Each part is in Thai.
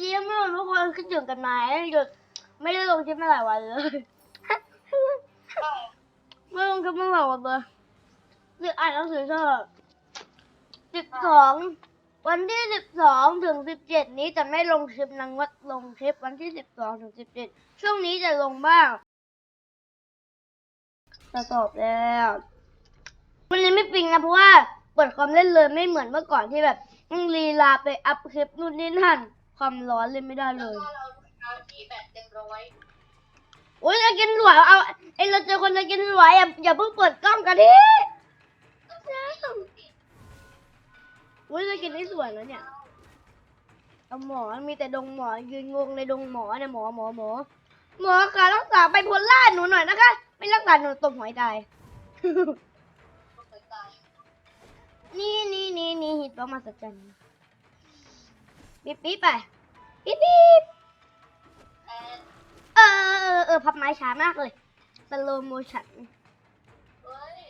ดีไม่รู้ทุกคนคิดถึงกันไหมหยุดไม่ได้ลงคลิปมาหลายวันเลยไม่ลงคลิปมาหลายวันเลยหยุดอ่านหนังสือเถอะสิบสองวันที่สิบสองถึงสิบเจ็ดนี้จะไม่ลงคลิปนังวัดลงคลิปวันที่สิบสองถึงสิบเจ็ดช่วงนี้จะลงบ้างจะสอบแล้ววันนี้ไม่ปิงนะเพราะว่าเปิดความเล่นเลยไม่เหมือนเมื่อก่อนที่แบบต้องลีลาไปอัพคลิปนู่นนี่นั่น ความร้อนเล่นไม่ได้เลแล้วยก็เราเอาทีแบตเต็มร้อยโอ้ยจะกินหวายเอาไอเราเจอคนจะกินหวายอย่าอย่าเพิ่งเปิดกล้องกันดิโอ้ยจะกินได้สวยแล้วเนี่ยเอาหมอมีแต่ดงหมอยืนงงในดงหมอเนี่ยหมอหมอหมอหมอคะรักษาไบโพล่าหนูหน่อยนะคะ ไม่รักษาหนูตบหอยตายก็เคยตายนี่นี่นี่นี่หินประมาศจรรย์ ปิ๊บปิ๊บไปปิ๊บปิ๊บแอนเออเออเออพับไม้ช้ามากเลยสโลโมชั่นเฮ้ย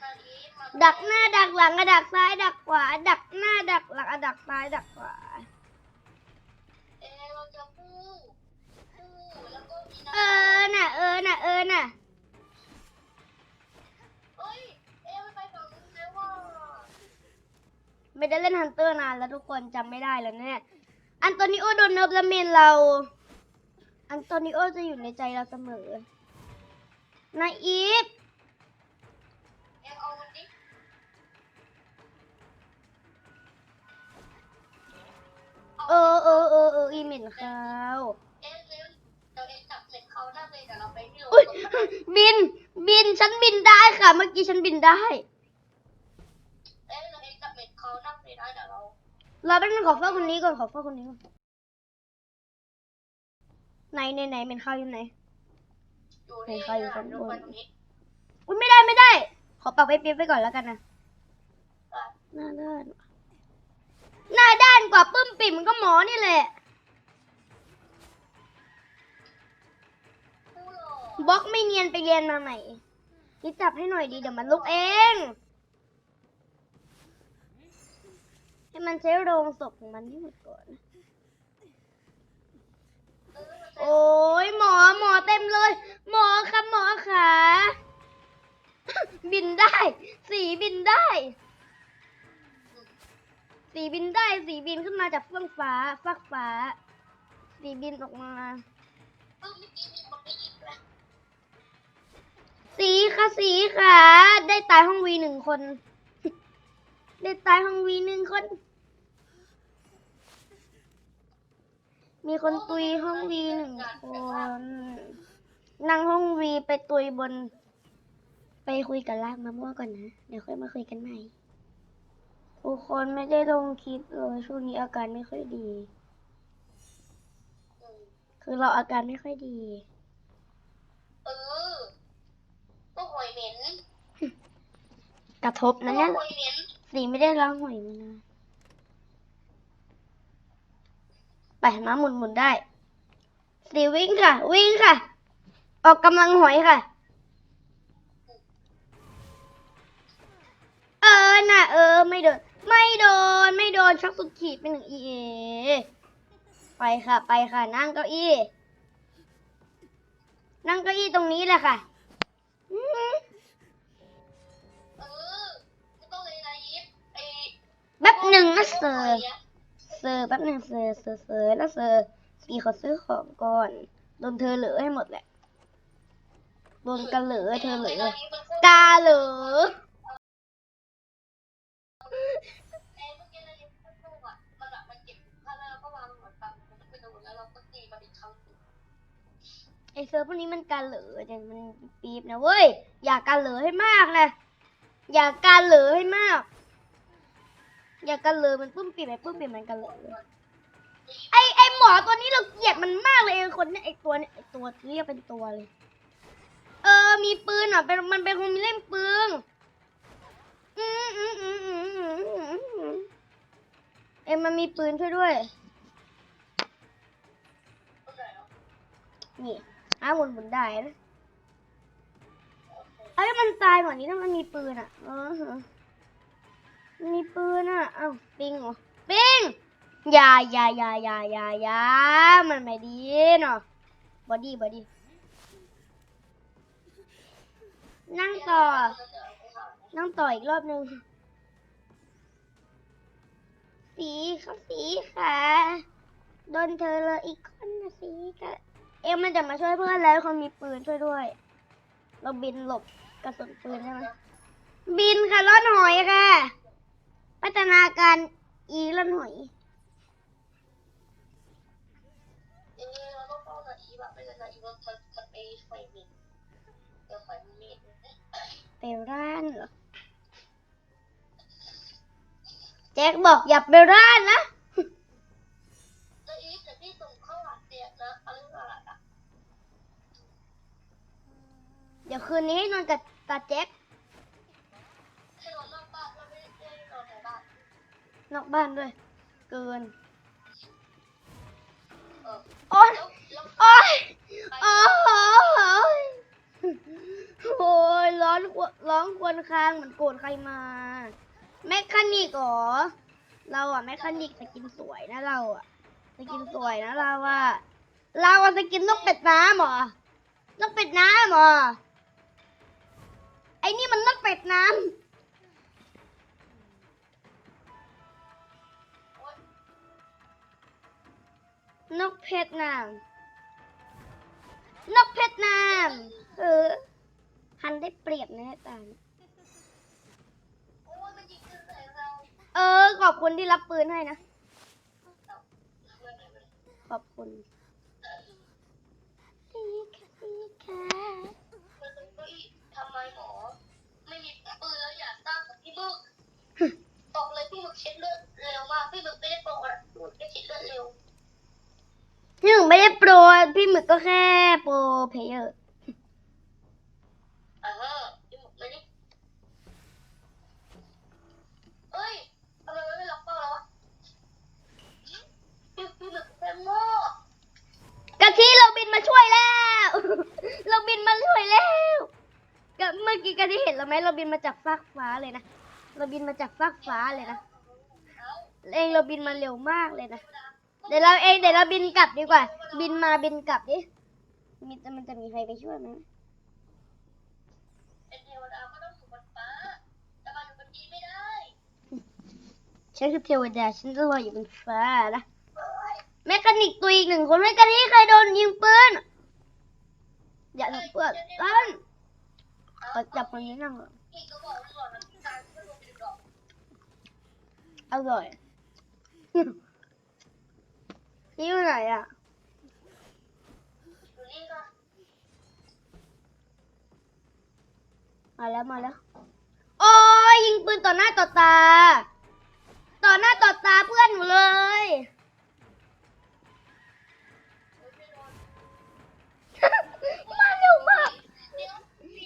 นาอีมาดักหน้าดักหลังอะดักซ้ายดักขวา ดักหน้าดักหลังอะดักซ้ายดักขวาเอะเราจะพูดพูดแล้วก็มีนะเออน่ะเออน่ะเออน่ะ เฮ้ยเอะมันไปฝั่งนู้นแล้วว่า ไม่ได้เล่นฮันเตอร์นานแล้วทุกคนจำไม่ได้แล้วเนี่ยอันโตนิโอโดนเนิร์ฟและเมนเรา อันโตนิโอจะอยู่ในใจเราเสมอนายอีฟเอะเอามันดิเออเออเออเอออีเหม็นข้าวเอะเร็วเดี๋ยวเอะจับเสร็จเขาหน้าเลยเดี๋ยวเราไปที่โรงอุ้ยพยาบาลบิน บิน ฉันบินได้ค่ะ เมื่อกี้ฉันบินได้ เอ๊ะเราเองจับเม็ดเขานั่งไปได้เดี๋ยวเรา เราเป็นงขอเฝ้าคนนี้ก่อนขอเฝ้าคนนี้ก่อนไหนไหนไหนเป็นข้าวอยู่ไหนอยู่ที่ใครอยู่ข้างบนดูไปตรงนี้อุ้ยไม่ได้ไม่ได้ ขอปักไปปิ๊บไปก่อนแล้วกันนะหน้าด้านหน้าด้านกว่าปื้มปิ่มก็หมอนี่แหละคู่หรอบล็อกไม่เนียนไปเรียนมาใหม่นี่จับให้หน่อยดีเดี๋ยวมันลุกเอง ให้มันใช้โรงศพของมันให้หมดก่อน โอ้ยหมอหมอเต็มเลย หมอครับหมอขาบินได้ สีบินได้ สีบินได้สีบินขึ้นมาจากเฟื่องฟ้าฟักฟ้า สีบินออกมา สีค่ะสีค่ะ ได้ตายห้องวีหนึ่งคน ได้ตายห้องวีหนึ่งคน มีคนตุยห้องวีหนึ่งคนนั่งห้องวีไปตุยบน ไปคุยกับลากมะม่วงก่อนนะ เดี๋ยวค่อยมาคุยกันใหม่ทุกคนไม่ได้ลงคลิปเลยช่วงนี้อาการไม่ค่อยดีอืมคือเราอาการไม่ค่อยดีเออพวกหอยเหม็นกระทบนะเนี่ยพวกหอยเหม็นสีไม่ได้ล้างหอยมานาน ไปม้าหมุนหมุนได้สีวิ่งค่ะ วิ่งค่ะ ออกกำลังหอยค่ะ เออน่ะเออ ไม่โดน ไม่โดน ไม่โดนชักสุดขีดไปหนึ่งอีเอไปค่ะ ไปค่ะ นั่งเก้าอี้ นั่งเก้าอี้ตรงนี้แหละค่ะอื้อหือเออไม่ต้องเลยนะยิปไอ้แป๊บหนึ่งนะเซอพวกหร์ยะ เซอร์แป๊บหนึ่งเซอร์เซอร์เซอร์แล้วเซอร์สีขอซื้อของก่อนโดนเธอเหลือให้หมดแหละโดนกันเหลือเธอเหลือกันพูดกาเหลือเอ๊ะเซ่อพวกนี้มันอีกครั้งหนึ่งไอเซอร์พวกนี้มันกาเหลือแต่มันปี๊บนะเว้ย อย่ากาเหลือให้มากนะ อย่ากาเหลือให้มาก อย่ากาเลือมันปุ้มปี๊บไอ้ปุ้มปี๊บมันกาเลือไอไอหมอตัวนี้เราเกลียดมันมากเลยไอคนเนี้ยไอตัวเนี้ยไอตัวเรียกเป็นตัวเลย เออ มีปืนอะเป็นมันเป็นคนมีเล่นปืนอืมอืมอืมอืมอืมอืมเอ็มมันมีปืนช่วยด้วย นี่อ้าหมุนหมุนได้นะเอ้มันตายกว่านี้ถ้ามันมีปืนอะเออฮะ มีปืนอะ เอ้าปิงเหรอปิงอย่าอย่าอย่าอย่าอย่าอย่ามันไม่ดีเนาะบอดี้บอดี้นั่งต่อ นั่งต่ออีกรอบหนึ่งสีเขาสีค่ะโดนเธอเลยอีกคนนะสีก็เอ็มมันจะมาช่วยเพื่อนแล้วคนมีปืนช่วยด้วย เราบินหลบกระสุนปืนใช่ไหมบินค่ะล่อนหอยค่ะ พัฒนาการอีลอนหอยเออเราต้องเข้านาทีแบบไม่งั้นนาทีว่ามันมันไปไฟมีเดี๋ยวไฟมีไปร้านเหรอ แจ็คบอกอย่าไปร้านนะแล้วอีฟแต่พี่ส่งเข้าหลังเตียนะอะไรอะไรอะเดี๋ยวคืนนี้ให้นอนกับตาแจ็ค นอกบ้านด้วย เกินโอ๊ยโอ๊ยโอ๊ยโอ้ยร้อนควนร้องควนคางเหมือนโกรธใครมา แมคคานิกเหรอ เราอะแมคคานิกสกินสวยนะเราอะสกินสวยนะเราอะเราอะสกินนกเป็ดน้ำเหรอนกเป็ดน้ำเหรอไอ้นี่มันนกเป็ดน้ำ นกเพชรน้ำนกเพชรน้ำเออฮันได้เปรียบนะตาลโอ้ยมันยิงขึ้นใส่เราเออ ขอบคุณที่รับปืนให้นะ ขอบคุณสีค่ะสีค่ะมันเป็นเก้าอี้ทำไมหมอ ไม่มีปืนแล้วอยากตั้งกับพี่บึกบอกเลยพี่บึกเช็ดเลือดเร็วมาก พี่บึกไม่ได้โปรอะพี่บึกได้เช็ดเลือดเร็ว พี่หมึกไม่ได้โป ร พี่หมึกก็แค่โปรเพลเยอร์อ่าฮะพี่บึกไม่ได้เอ้ยทำไมมันไม่ล็อกเป้าแล้วะพี่พี่บึกเป็นโม่กะทิเราบินมาช่วยแล้ว เราบินมาช่วยแล้วก็เมื่อกี้กะทิเห็นเราไหมเราบินมาจากฟากฟ้าเลยนะ เราบินมาจากฟากฟ้าเลยนะ เองเราบินมาเร็วมากเลยนะ เดี๋ยวเราเองเดี๋ยวเราบินกลับดีกว่า บินมาบินกลับดิมีมันจะมีใครไปช่วยไหมเป็นเทวดาก็ต้องอยู่บนฟ้าจะมาอยู่บนดินไม่ได้ฉันคือเทวดาฉันจะลอยอยู่บนฟ้านะเอ้ยแมคานิกตัวอีกหนึ่งคนแมคานิกใครโดนยิงปืนอย่าทำเปื้อนต้นขอจับคนนี้นั่งก่อนพี่ก็บอกไว้ก่อนนะการไม่รวมถึงหรอกอร่อย นี่อยู่ไหนอะอยู่นี่ก็มาแล้วมาแล้ว โอ้ยยิงปืนต่อหน้าต่อตา ต่อหน้าต่อตาเพื่อนหนูเลย มาเร็วมากเดี๋ยว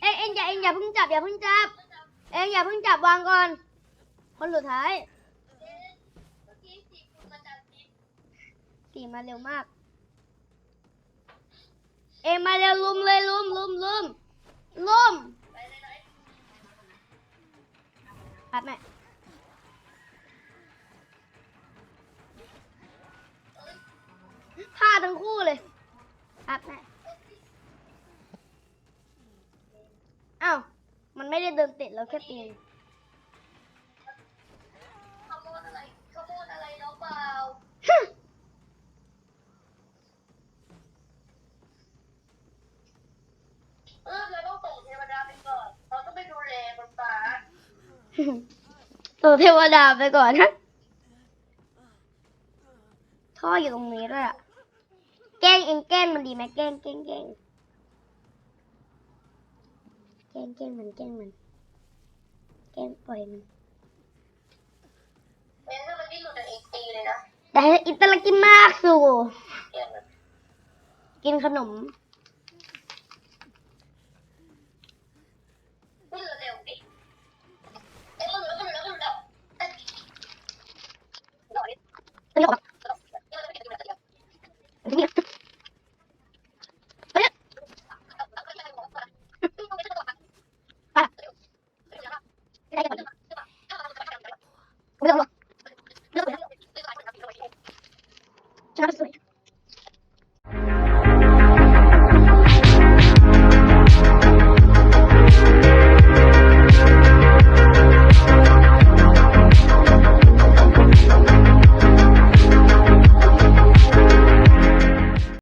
เอ็งเอ็งอย่าเอ็งอย่าเพิ่งจับอย่าเพิ่งจับ เอ็งอย่าเพิ่งจับวางก่อน คนสุดท้าย เมื่อกี้สี่คุณมาจากดิน สีมาเร็วมาก เอ็งมาเร็วลุมเลยลุมลุมลุมลุมปัดแม่พลาดทั้งคู่เลยปัดแม่อ้าว มันไม่ได้เดินติดแล้วแค่ตีน ขโมยอะไรขโมยอะไรแล้วเปล่าเออเราต้องส่งเทวดาไปก่อนเราต้องไปดูแลบนฟ้า ตัวเทวดาไปก่อนนะท่ออยู่ตรงนี้ด้วยอะแกล้งเองแกล้งมันดีไหมแกล้งแกล้งแกล้งแกล้งแกล้งมันแกล้งมันแกล้งปล่อยมันเอ๊ะถ้ามันดิ้นหลุดจากเอกตีเลยนะแต่อิตาลีกินมากสู่เกลียดมันกินขนมขึ้นเร็วดิเอ๊ะมันเหลือ just like